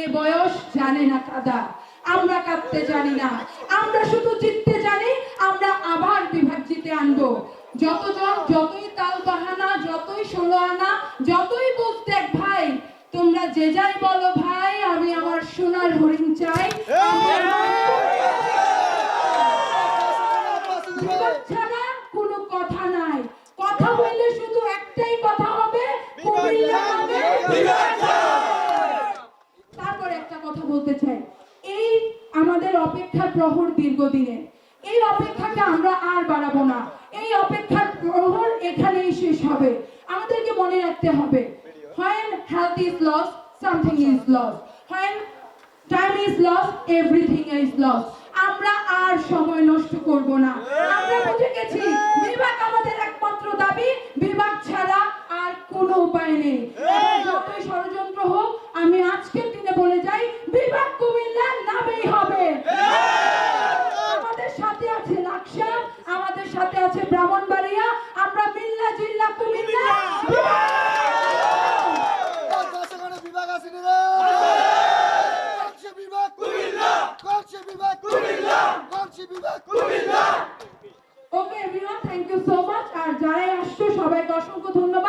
এ বয়স জানে না কাদা। আমরা কাঁদতে জানি না। আমরা শুধু জিততে জানি, আমরা আবার বিভাগ জিতে আনব। যতজন যতই তাল বাহানা, যতই ষোলো আনা, যতই বলতে ভাই, তোমরা যে যাই বলো ভাই, আমি আমার সোনার হরিণ চাই আমি বিভাগ ছাড়া কোনো কথা নাই কথা হইলে শুধু একটাই কথা হবে কুমিল্লা নামে তারপর একটা কথা বলতে চাই। এই আমাদের অপেক্ষার প্রহর দীর্ঘদিনের এই অপেক্ষাকে আমরা আর বাড়াবো না। এই অপেক্ষার প্রহর এখানেই শেষ হবে। আমাদেরকে মনে রাখতে হবে, when health is lost, something is lost. when time is lost everything is lost আমরা আর সময় নষ্ট করব না। আমরা বুঝে গেছি বিভাগ আমাদের একমাত্র দাবি বিভাগ ছাড়া আর কোনো উপায় নেই। যতই ষড়যন্ত্র হোক, আমি আজকের দিনে বলে যাই ব্রাহ্মণবাড়িয়া আমরা মিল্লা জিল্লা কুমিল্লা। বিভাগ আছে বিভাগ কুমিল্লা। বিভাগ কুমিল্লা বিভাগ okay everyone thank you so much আর যারা আসছো সবাইকে অসংখ্য ধন্যবাদ।